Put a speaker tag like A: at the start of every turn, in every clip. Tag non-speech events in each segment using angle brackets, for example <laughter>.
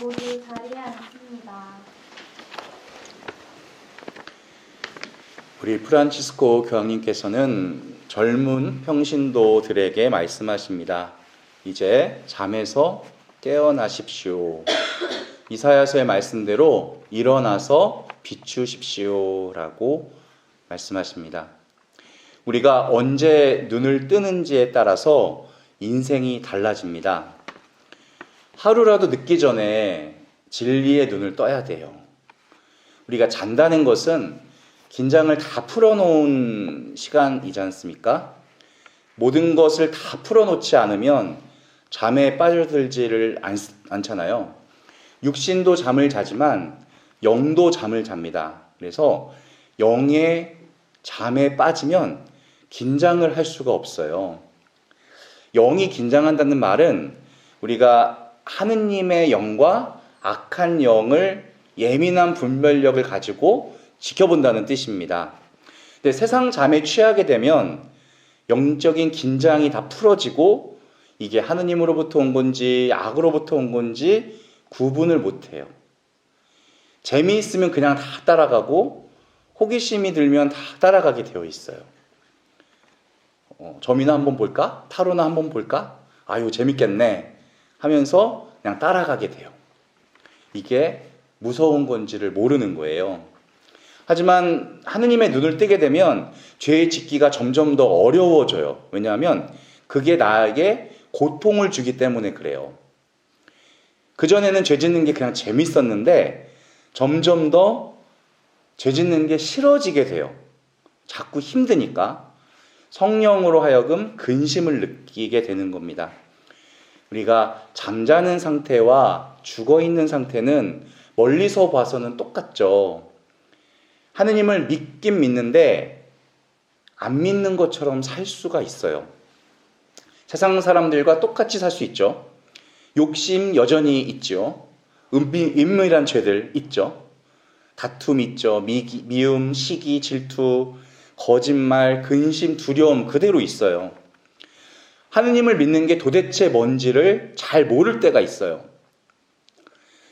A: 모두 자리에 앉습니다.
B: 우리 프란치스코 교황님께서는 젊은 평신도들에게 말씀하십니다. 이제 잠에서 깨어나십시오. 이사야서의 말씀대로 일어나서 비추십시오라고 말씀하십니다. 우리가 언제 눈을 뜨는지에 따라서 인생이 달라집니다. 하루라도 늦기 전에 진리의 눈을 떠야 돼요. 우리가 잔다는 것은 긴장을 다 풀어놓은 시간이지 않습니까? 모든 것을 다 풀어놓지 않으면 잠에 빠져들지를 않, 않잖아요. 육신도 잠을 자지만 영도 잠을 잡니다. 그래서 영의 잠에 빠지면 긴장을 할 수가 없어요. 영이 긴장한다는 말은 우리가 하느님의 영과 악한 영을 예민한 분별력을 가지고 지켜본다는 뜻입니다. 근데 세상 잠에 취하게 되면 영적인 긴장이 다 풀어지고 이게 하느님으로부터 온 건지 악으로부터 온 건지 구분을 못 해요. 재미있으면 그냥 다 따라가고 호기심이 들면 다 따라가게 되어 있어요. 어, 점이나 한번 볼까? 타로나 한번 볼까? 아유, 재밌겠네. 하면서 그냥 따라가게 돼요. 이게 무서운 건지를 모르는 거예요. 하지만 하느님의 눈을 뜨게 되면 죄의 짓기가 점점 더 어려워져요. 왜냐하면 그게 나에게 고통을 주기 때문에 그래요. 그전에는 죄 짓는 게 그냥 재밌었는데 점점 더 죄 짓는 게 싫어지게 돼요. 자꾸 힘드니까. 성령으로 하여금 근심을 느끼게 되는 겁니다. 우리가 잠자는 상태와 죽어 있는 상태는 멀리서 봐서는 똑같죠. 하느님을 믿긴 믿는데 안 믿는 것처럼 살 수가 있어요. 세상 사람들과 똑같이 살 수 있죠. 욕심 여전히 있죠. 은밀한 죄들 있죠. 다툼 있죠. 미움, 시기, 질투, 거짓말, 근심, 두려움 그대로 있어요. 하느님을 믿는 게 도대체 뭔지를 잘 모를 때가 있어요.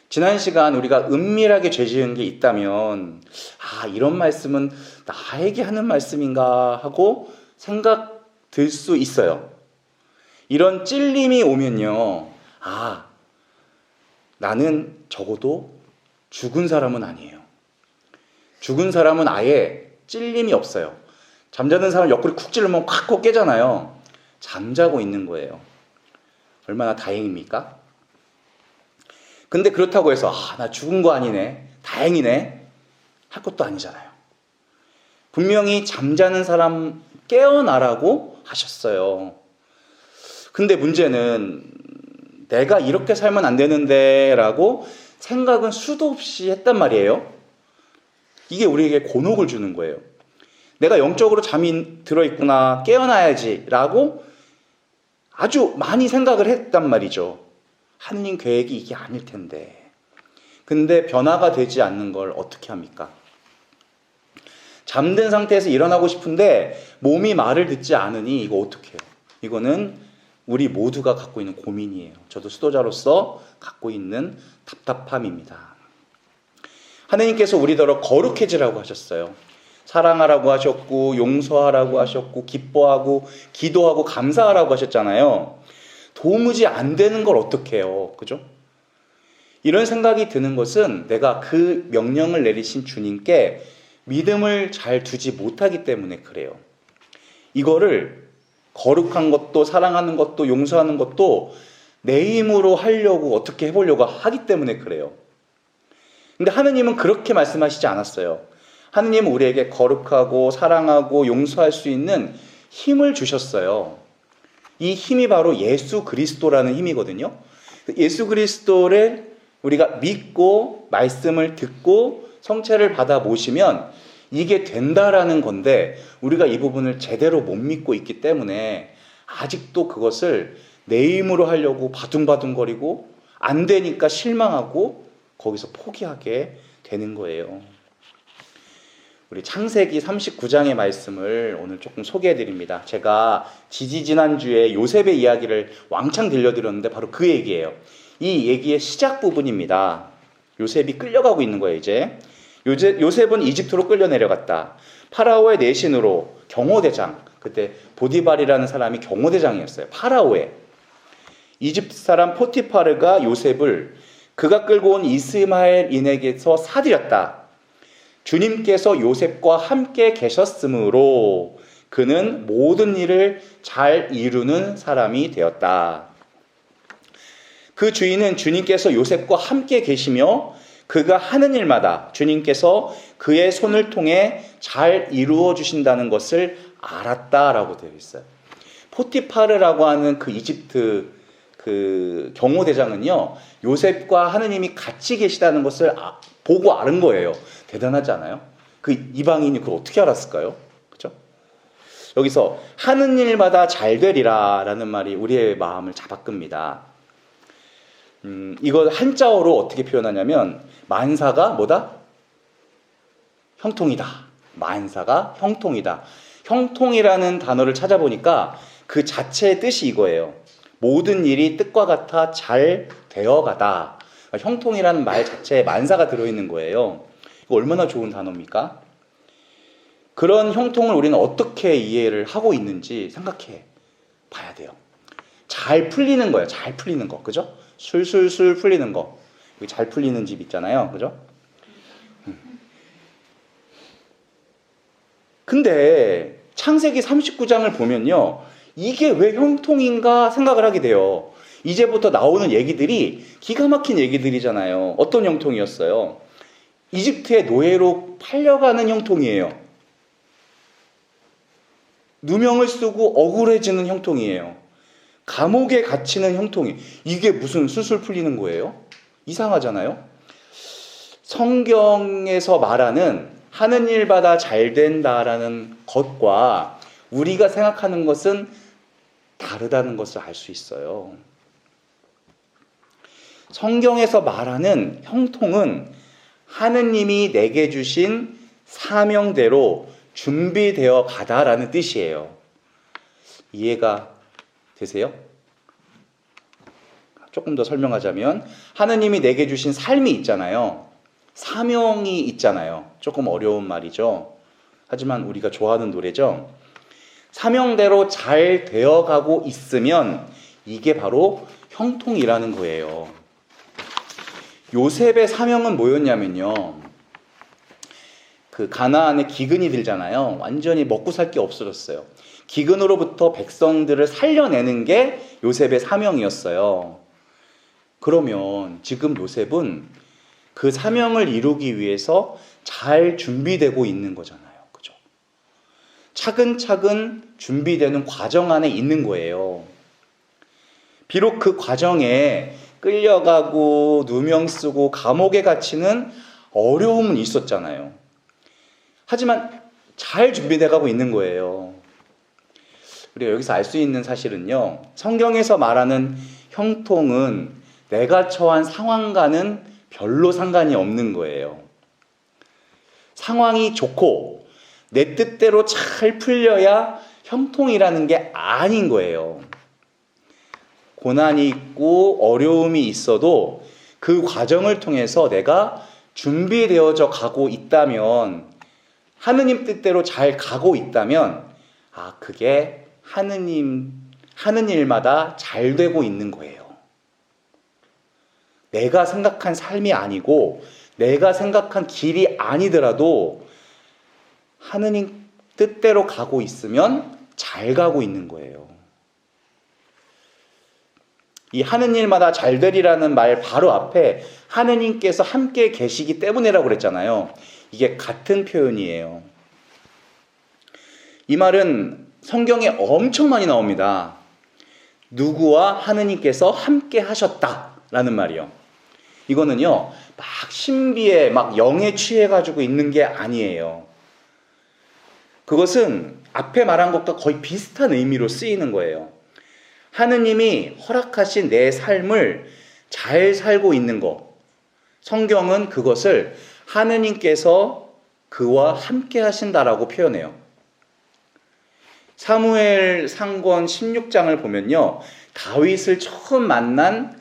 B: 지난 시간 우리가 은밀하게 죄 지은 게 있다면, 아, 이런 말씀은 나에게 하는 말씀인가 하고 생각 들 수 있어요. 이런 찔림이 오면요, 아, 나는 적어도 죽은 사람은 아니에요. 죽은 사람은 아예 찔림이 없어요. 잠자는 사람 옆구리 쿡 찔르면 콱 깨잖아요. 잠자고 있는 거예요. 얼마나 다행입니까? 근데 그렇다고 해서, 아, 나 죽은 거 아니네. 다행이네. 할 것도 아니잖아요. 분명히 잠자는 사람 깨어나라고 하셨어요. 근데 문제는 내가 이렇게 살면 안 되는데 라고 생각은 수도 없이 했단 말이에요. 이게 우리에게 곤혹을 주는 거예요. 내가 영적으로 잠이 들어있구나, 깨어나야지 라고 아주 많이 생각을 했단 말이죠. 하느님 계획이 이게 아닐 텐데. 근데 변화가 되지 않는 걸 어떻게 합니까? 잠든 상태에서 일어나고 싶은데 몸이 말을 듣지 않으니 이거 어떻게 해요? 이거는 우리 모두가 갖고 있는 고민이에요. 저도 수도자로서 갖고 있는 답답함입니다. 하느님께서 우리더러 거룩해지라고 하셨어요. 사랑하라고 하셨고, 용서하라고 하셨고, 기뻐하고, 기도하고, 감사하라고 하셨잖아요. 도무지 안 되는 걸 어떻게 해요? 그죠? 이런 생각이 드는 것은 내가 그 명령을 내리신 주님께 믿음을 잘 두지 못하기 때문에 그래요. 이거를 거룩한 것도 사랑하는 것도 용서하는 것도 내 힘으로 하려고 어떻게 해보려고 하기 때문에 그래요. 근데 하느님은 그렇게 말씀하시지 않았어요. 하느님은 우리에게 거룩하고 사랑하고 용서할 수 있는 힘을 주셨어요. 이 힘이 바로 예수 그리스도라는 힘이거든요. 예수 그리스도를 우리가 믿고 말씀을 듣고 성체를 받아 모시면 이게 된다라는 건데 우리가 이 부분을 제대로 못 믿고 있기 때문에 아직도 그것을 내 힘으로 하려고 바둥바둥거리고 안 되니까 실망하고 거기서 포기하게 되는 거예요. 우리 창세기 39장의 말씀을 오늘 조금 소개해 드립니다. 제가 지지지난주에 요셉의 이야기를 왕창 들려드렸는데 바로 그 얘기예요. 이 얘기의 시작 부분입니다. 요셉이 끌려가고 있는 거예요, 이제. 요셉, 요셉은 이집트로 끌려 내려갔다. 파라오의 내신으로 경호대장, 그때 보디발이라는 사람이 경호대장이었어요. 파라오의. 이집트 사람 포티파르가 요셉을 그가 끌고 온 이스마엘인에게서 사들였다. 주님께서 요셉과 함께 계셨으므로 그는 모든 일을 잘 이루는 사람이 되었다. 그 주인은 주님께서 요셉과 함께 계시며 그가 하는 일마다 주님께서 그의 손을 통해 잘 이루어 주신다는 것을 알았다라고 되어 있어요. 포티파르라고 하는 그 이집트 그 경호대장은요 요셉과 하느님이 같이 계시다는 것을 아- 보고 아는 거예요. 대단하지 않아요? 그 이방인이 그걸 어떻게 알았을까요? 그죠? 여기서 하는 일마다 잘 되리라 라는 말이 우리의 마음을 잡아끕니다. 음, 이걸 한자어로 어떻게 표현하냐면 만사가 뭐다? 형통이다. 만사가 형통이다. 형통이라는 단어를 찾아보니까 그 자체의 뜻이 이거예요. 모든 일이 뜻과 같아 잘 되어가다. 그러니까 형통이라는 말 자체에 만사가 들어있는 거예요. 이거 얼마나 좋은 단어입니까? 그런 형통을 우리는 어떻게 이해를 하고 있는지 생각해 봐야 돼요. 잘 풀리는 거예요. 잘 풀리는 거. 그죠? 술술술 풀리는 거. 여기 잘 풀리는 집 있잖아요. 그죠? 음. 근데 창세기 39장을 보면요. 이게 왜 형통인가 생각을 하게 돼요. 이제부터 나오는 얘기들이 기가 막힌 얘기들이잖아요. 어떤 형통이었어요? 이집트의 노예로 팔려가는 형통이에요. 누명을 쓰고 억울해지는 형통이에요. 감옥에 갇히는 형통이 이게 무슨 수술 풀리는 거예요? 이상하잖아요. 성경에서 말하는 하는 일마다 잘 된다라는 것과 우리가 생각하는 것은 다르다는 것을 알 수 있어요. 성경에서 말하는 형통은 하느님이 내게 주신 사명대로 준비되어 가다라는 뜻이에요. 이해가 되세요? 조금 더 설명하자면 하느님이 내게 주신 삶이 있잖아요. 사명이 있잖아요. 조금 어려운 말이죠. 하지만 우리가 좋아하는 노래죠. 사명대로 잘 되어가고 있으면 이게 바로 형통이라는 거예요. 요셉의 사명은 뭐였냐면요. 그 가나안에 기근이 들잖아요. 완전히 먹고 살 게 없어졌어요. 기근으로부터 백성들을 살려내는 게 요셉의 사명이었어요. 그러면 지금 요셉은 그 사명을 이루기 위해서 잘 준비되고 있는 거잖아요. 그죠? 차근차근 준비되는 과정 안에 있는 거예요. 비록 그 과정에 끌려가고 누명 쓰고 감옥에 갇히는 어려움은 있었잖아요. 하지만 잘 준비돼 가고 있는 거예요. 우리가 여기서 알 수 있는 사실은요. 성경에서 말하는 형통은 내가 처한 상황과는 별로 상관이 없는 거예요. 상황이 좋고 내 뜻대로 잘 풀려야 형통이라는 게 아닌 거예요. 고난이 있고 어려움이 있어도 그 과정을 통해서 내가 준비되어져 가고 있다면 하느님 뜻대로 잘 가고 있다면 아 그게 하느님 하는 일마다 잘 되고 있는 거예요. 내가 생각한 삶이 아니고 내가 생각한 길이 아니더라도 하느님 뜻대로 가고 있으면 잘 가고 있는 거예요. 이 하는 일마다 잘 되리라는 말 바로 앞에 하느님께서 함께 계시기 때문이라고 그랬잖아요. 이게 같은 표현이에요. 이 말은 성경에 엄청 많이 나옵니다. 누구와 하느님께서 함께 하셨다라는 말이요. 이거는요, 막 신비에 막 영에 취해가지고 있는 게 아니에요. 그것은 앞에 말한 것과 거의 비슷한 의미로 쓰이는 거예요. 하느님이 허락하신 내 삶을 잘 살고 있는 것. 성경은 그것을 하느님께서 그와 함께 하신다라고 표현해요. 사무엘 상권 16장을 보면요. 다윗을 처음 만난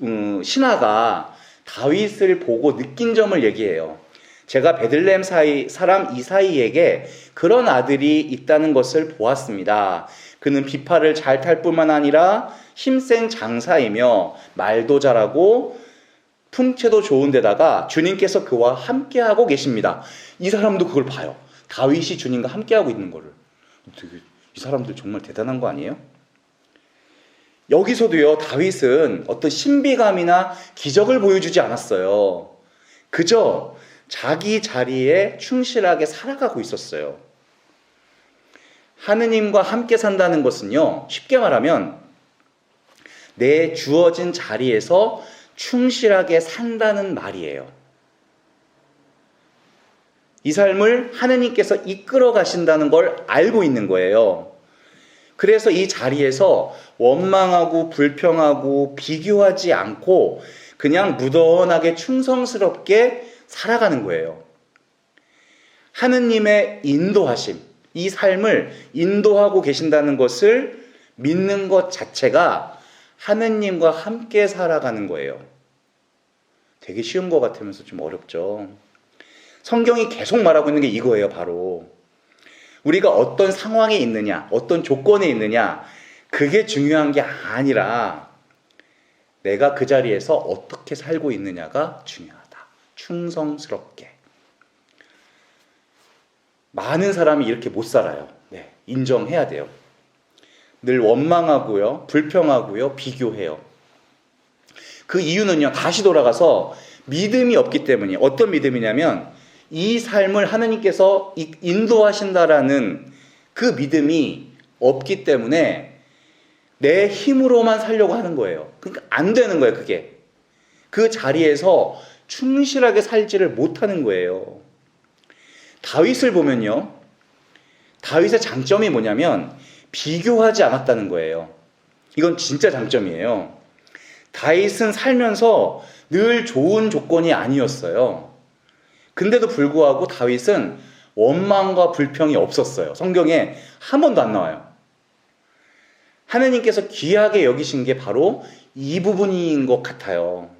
B: 음, 신하가 다윗을 보고 느낀 점을 얘기해요. 제가 베들레헴 사이, 사람 이사이에게 그런 아들이 있다는 것을 보았습니다. 그는 비파를 잘 탈 뿐만 아니라 힘센 장사이며 말도 잘하고 품체도 좋은데다가 주님께서 그와 함께하고 계십니다. 이 사람도 그걸 봐요. 다윗이 주님과 함께하고 있는 거를. 이 사람들 정말 대단한 거 아니에요? 여기서도요, 다윗은 어떤 신비감이나 기적을 보여주지 않았어요. 그저 자기 자리에 충실하게 살아가고 있었어요. 하느님과 함께 산다는 것은요, 쉽게 말하면 내 주어진 자리에서 충실하게 산다는 말이에요. 이 삶을 하느님께서 이끌어 가신다는 걸 알고 있는 거예요. 그래서 이 자리에서 원망하고 불평하고 비교하지 않고 그냥 무던하게 충성스럽게 살아가는 거예요. 하느님의 인도하심, 이 삶을 인도하고 계신다는 것을 믿는 것 자체가 하느님과 함께 살아가는 거예요. 되게 쉬운 것 같으면서 좀 어렵죠. 성경이 계속 말하고 있는 게 이거예요, 바로. 우리가 어떤 상황에 있느냐, 어떤 조건에 있느냐, 그게 중요한 게 아니라 내가 그 자리에서 어떻게 살고 있느냐가 중요하다. 충성스럽게. 많은 사람이 이렇게 못 살아요. 네, 인정해야 돼요. 늘 원망하고요, 불평하고요, 비교해요. 그 이유는요, 다시 돌아가서 믿음이 없기 때문이에요. 어떤 믿음이냐면, 이 삶을 하느님께서 인도하신다라는 그 믿음이 없기 때문에 내 힘으로만 살려고 하는 거예요. 그러니까 안 되는 거예요, 그게. 그 자리에서 충실하게 살지를 못하는 거예요. 다윗을 보면요. 다윗의 장점이 뭐냐면 비교하지 않았다는 거예요. 이건 진짜 장점이에요. 다윗은 살면서 늘 좋은 조건이 아니었어요. 근데도 불구하고 다윗은 원망과 불평이 없었어요. 성경에 한 번도 안 나와요. 하느님께서 귀하게 여기신 게 바로 이 부분인 것 같아요.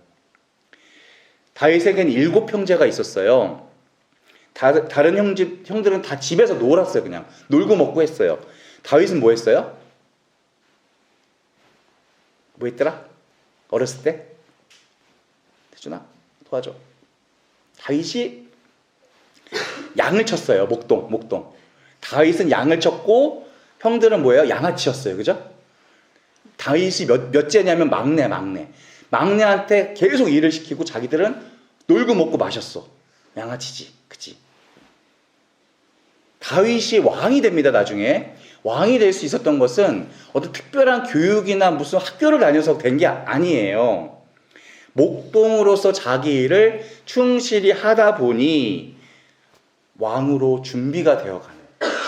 B: 다윗에겐 일곱 형제가 있었어요. 다, 다른 형 형들은 다 집에서 놀았어요. 그냥 놀고 먹고 했어요. 다윗은 뭐 했어요? 뭐 했더라? 어렸을 때? 대준아 도와줘. 다윗이 양을 쳤어요. 목동, 목동. 다윗은 양을 쳤고 형들은 뭐예요? 양아치였어요. 그죠? 다윗이 몇, 몇째냐면 막내, 막내. 막내한테 계속 일을 시키고 자기들은 놀고 먹고 마셨어. 양아치지. 다윗이 왕이 됩니다, 나중에. 왕이 될 수 있었던 것은 어떤 특별한 교육이나 무슨 학교를 다녀서 된 게 아니에요. 목동으로서 자기 일을 충실히 하다 보니 왕으로 준비가 되어 가는,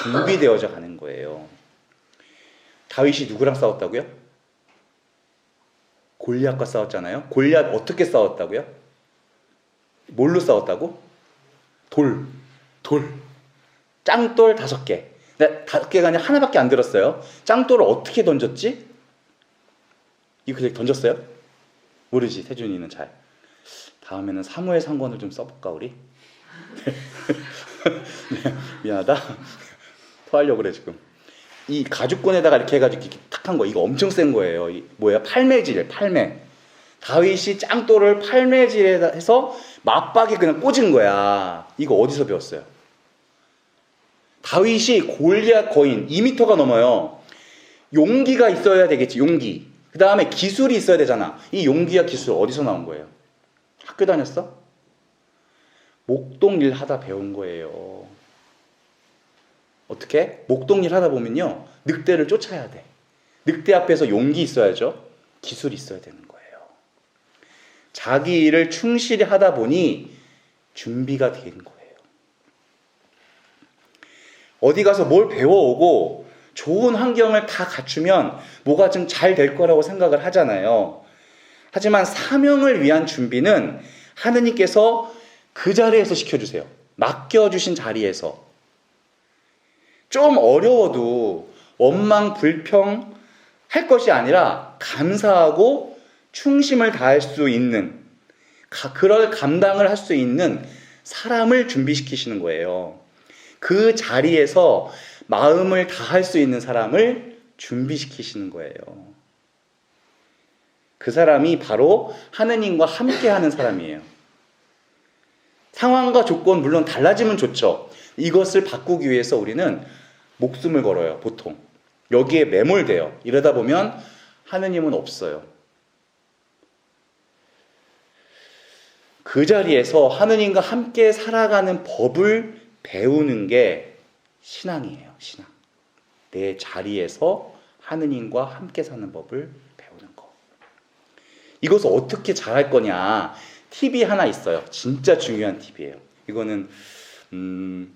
B: 준비되어져 가는 거예요. 다윗이 누구랑 싸웠다고요? 골리앗과 싸웠잖아요. 골리앗 어떻게 싸웠다고요? 뭘로 싸웠다고? 돌, 돌, 짱돌 다섯 개. 근데 다섯 개가 아니라 하나밖에 안 들었어요. 짱돌을 어떻게 던졌지? 이거 그냥 던졌어요? 모르지, 태준이는 잘. 다음에는 사무엘 상권을 좀 써볼까, 우리? <laughs> 네, 미안하다. 토하려고 그래, 지금. 이 가죽권에다가 이렇게 해가지고 이렇게 탁 한 거, 이거 엄청 센 거예요. 이 뭐야? 팔매질, 팔매. 다윗이 짱돌을 팔매질에 해서 맞박에 그냥 꽂은 거야. 이거 어디서 배웠어요? 다윗이 골리앗 거인 2미터가 넘어요. 용기가 있어야 되겠지, 용기. 그 다음에 기술이 있어야 되잖아. 이 용기와 기술 어디서 나온 거예요? 학교 다녔어? 목동 일 하다 배운 거예요. 어떻게? 목동 일 하다 보면요. 늑대를 쫓아야 돼. 늑대 앞에서 용기 있어야죠. 기술이 있어야 되는 거예요. 자기 일을 충실히 하다 보니 준비가 된 거예요. 어디 가서 뭘 배워오고 좋은 환경을 다 갖추면 뭐가 좀 잘 될 거라고 생각을 하잖아요. 하지만 사명을 위한 준비는 하느님께서 그 자리에서 시켜주세요. 맡겨주신 자리에서. 좀 어려워도 원망, 불평 할 것이 아니라 감사하고 충심을 다할 수 있는 가- 그럴 감당을 할 수 있는 사람을 준비시키시는 거예요. 그 자리에서 마음을 다할 수 있는 사람을 준비시키시는 거예요. 그 사람이 바로 하느님과 함께 하는 사람이에요. 상황과 조건 물론 달라지면 좋죠. 이것을 바꾸기 위해서 우리는 목숨을 걸어요, 보통. 여기에 매몰돼요. 이러다 보면 하느님은 없어요. 그 자리에서 하느님과 함께 살아가는 법을 배우는 게 신앙이에요, 신앙. 내 자리에서 하느님과 함께 사는 법을 배우는 거. 이것을 어떻게 잘할 거냐. 팁이 하나 있어요. 진짜 중요한 팁이에요. 이거는, 음,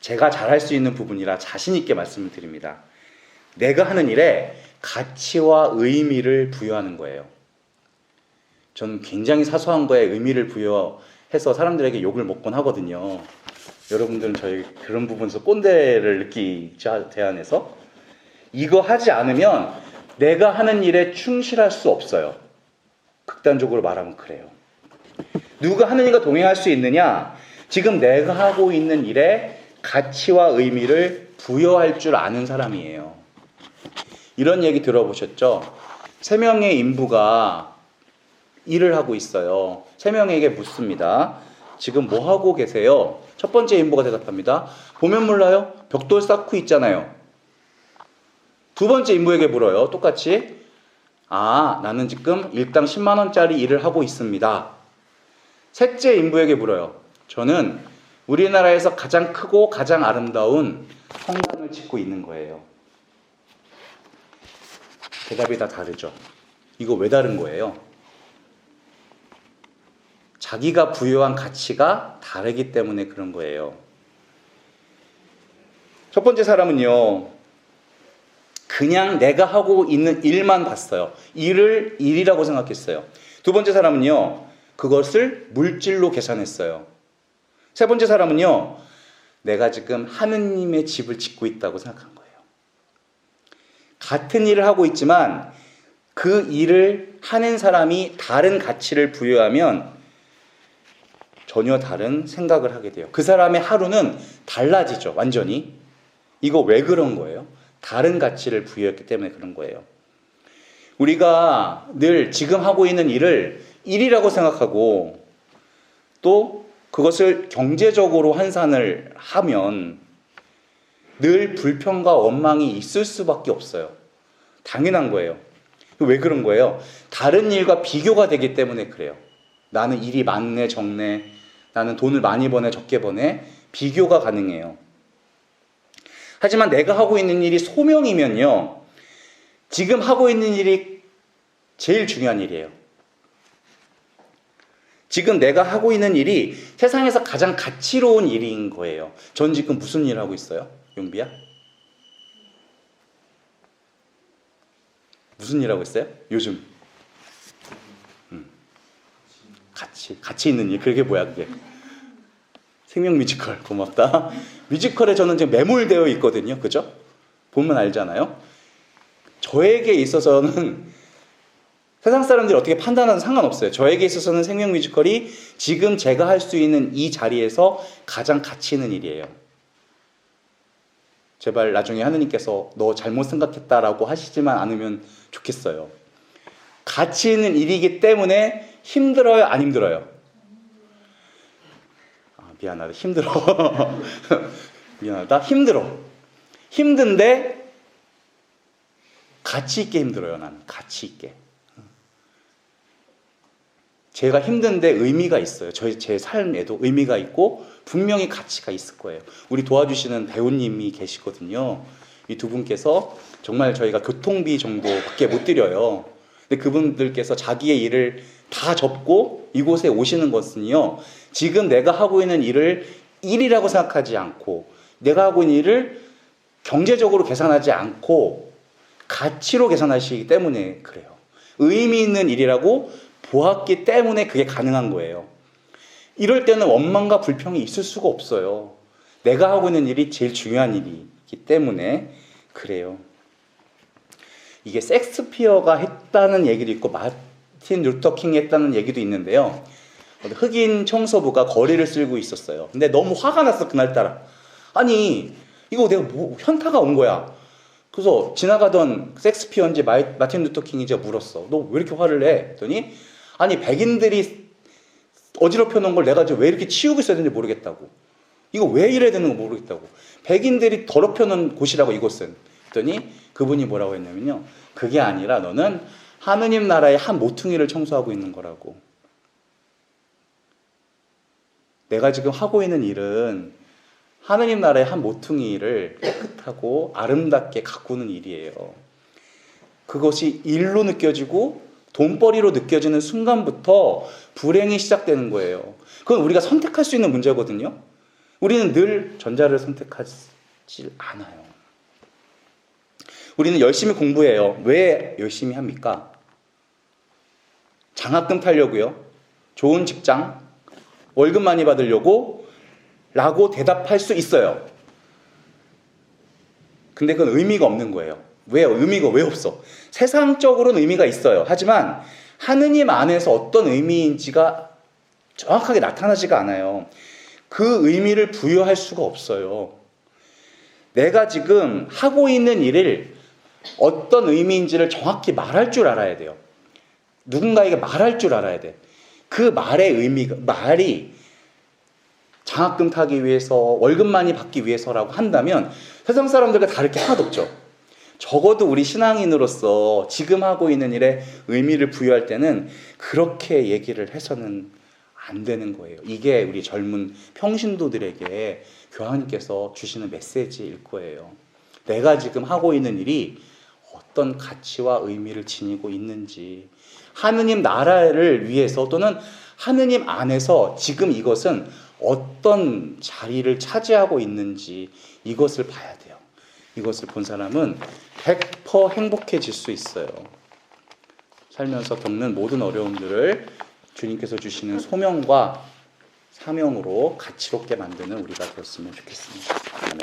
B: 제가 잘할 수 있는 부분이라 자신있게 말씀을 드립니다. 내가 하는 일에 가치와 의미를 부여하는 거예요. 저는 굉장히 사소한 거에 의미를 부여해서 사람들에게 욕을 먹곤 하거든요. 여러분들은 저희 그런 부분에서 꼰대를 느끼지 대안해서 이거 하지 않으면 내가 하는 일에 충실할 수 없어요. 극단적으로 말하면 그래요. 누가 하는 일과 동행할 수 있느냐? 지금 내가 하고 있는 일에 가치와 의미를 부여할 줄 아는 사람이에요. 이런 얘기 들어보셨죠? 세 명의 인부가 일을 하고 있어요. 세 명에게 묻습니다. 지금 뭐 하고 계세요? 첫 번째 인부가 대답합니다. 보면 몰라요? 벽돌 쌓고 있잖아요. 두 번째 인부에게 물어요. 똑같이. 아, 나는 지금 일당 10만 원짜리 일을 하고 있습니다. 셋째 인부에게 물어요. 저는 우리나라에서 가장 크고 가장 아름다운 성당을 짓고 있는 거예요. 대답이 다 다르죠. 이거 왜 다른 거예요? 자기가 부여한 가치가 다르기 때문에 그런 거예요. 첫 번째 사람은요, 그냥 내가 하고 있는 일만 봤어요. 일을 일이라고 생각했어요. 두 번째 사람은요, 그것을 물질로 계산했어요. 세 번째 사람은요, 내가 지금 하느님의 집을 짓고 있다고 생각한 거예요. 같은 일을 하고 있지만 그 일을 하는 사람이 다른 가치를 부여하면 전혀 다른 생각을 하게 돼요. 그 사람의 하루는 달라지죠, 완전히. 이거 왜 그런 거예요? 다른 가치를 부여했기 때문에 그런 거예요. 우리가 늘 지금 하고 있는 일을 일이라고 생각하고 또 그것을 경제적으로 환산을 하면 늘 불평과 원망이 있을 수밖에 없어요. 당연한 거예요. 왜 그런 거예요? 다른 일과 비교가 되기 때문에 그래요. 나는 일이 많네, 적네. 나는 돈을 많이 버네, 적게 버네. 비교가 가능해요. 하지만 내가 하고 있는 일이 소명이면요. 지금 하고 있는 일이 제일 중요한 일이에요. 지금 내가 하고 있는 일이 세상에서 가장 가치로운 일인 거예요. 전 지금 무슨 일을 하고 있어요? 용비야? 무슨 일 하고 있어요? 요즘. 음. 같이, 같이 있는 일. 그게 뭐야, 그게. 생명 뮤지컬. 고맙다. 뮤지컬에 저는 지금 매몰되어 있거든요. 그죠? 보면 알잖아요. 저에게 있어서는 <laughs> 세상 사람들이 어떻게 판단하는 상관없어요. 저에게 있어서는 생명 뮤지컬이 지금 제가 할 수 있는 이 자리에서 가장 가치 있는 일이에요. 제발 나중에 하느님께서 너 잘못 생각했다라고 하시지만 않으면 좋겠어요. 가치 있는 일이기 때문에 힘들어요, 안 힘들어요? 아, 미안하다, 힘들어. <laughs> 미안하다, 힘들어. 힘든데 가치 있게 힘들어요, 나는. 가치 있게. 제가 힘든데 의미가 있어요. 저희 제 삶에도 의미가 있고 분명히 가치가 있을 거예요. 우리 도와주시는 배우님이 계시거든요. 이 두 분께서 정말 저희가 교통비 정도밖에 못 드려요. 근데 그분들께서 자기의 일을 다 접고 이곳에 오시는 것은요. 지금 내가 하고 있는 일을 일이라고 생각하지 않고 내가 하고 있는 일을 경제적으로 계산하지 않고 가치로 계산하시기 때문에 그래요. 의미 있는 일이라고 보았기 때문에 그게 가능한 거예요. 이럴 때는 원망과 불평이 있을 수가 없어요. 내가 하고 있는 일이 제일 중요한 일이기 때문에 그래요. 이게 섹스피어가 했다는 얘기도 있고 마틴 루터킹이 했다는 얘기도 있는데요. 흑인 청소부가 거리를 쓸고 있었어요. 근데 너무 화가 났어 그날따라. 아니 이거 내가 뭐 현타가 온 거야. 그래서 지나가던 섹스피어인지 마틴 루터킹인지 물었어. 너 왜 이렇게 화를 내? 했더니 아니 백인들이 어지럽혀 놓은 걸 내가 지금 왜 이렇게 치우고 있어야 되는지 모르겠다고. 이거 왜 이래야 되는 거 모르겠다고. 백인들이 더럽혀 놓은 곳이라고 이곳은. 했더니 그분이 뭐라고 했냐면요. 그게 아니라 너는 하느님 나라의 한 모퉁이를 청소하고 있는 거라고. 내가 지금 하고 있는 일은 하느님 나라의 한 모퉁이를 깨끗하고 아름답게 가꾸는 일이에요. 그것이 일로 느껴지고 돈벌이로 느껴지는 순간부터 불행이 시작되는 거예요. 그건 우리가 선택할 수 있는 문제거든요. 우리는 늘 전자를 선택하지 않아요. 우리는 열심히 공부해요. 왜 열심히 합니까? 장학금 타려고요. 좋은 직장, 월급 많이 받으려고 라고 대답할 수 있어요. 근데 그건 의미가 없는 거예요. 왜요? 의미가 왜 없어? 세상적으로는 의미가 있어요. 하지만 하느님 안에서 어떤 의미인지가 정확하게 나타나지가 않아요. 그 의미를 부여할 수가 없어요. 내가 지금 하고 있는 일을 어떤 의미인지를 정확히 말할 줄 알아야 돼요. 누군가에게 말할 줄 알아야 돼. 그 말의 의미가, 말이 장학금 타기 위해서, 월급 많이 받기 위해서라고 한다면 세상 사람들과 다를 게 하나도 없죠. 적어도 우리 신앙인으로서 지금 하고 있는 일에 의미를 부여할 때는 그렇게 얘기를 해서는 안 되는 거예요. 이게 우리 젊은 평신도들에게 교황님께서 주시는 메시지일 거예요. 내가 지금 하고 있는 일이 어떤 가치와 의미를 지니고 있는지, 하느님 나라를 위해서 또는 하느님 안에서 지금 이것은 어떤 자리를 차지하고 있는지 이것을 봐야 돼요. 이것을 본 사람은 100% 행복해질 수 있어요. 살면서 겪는 모든 어려움들을 주님께서 주시는 소명과 사명으로 가치롭게 만드는 우리가 되었으면 좋겠습니다. 아멘.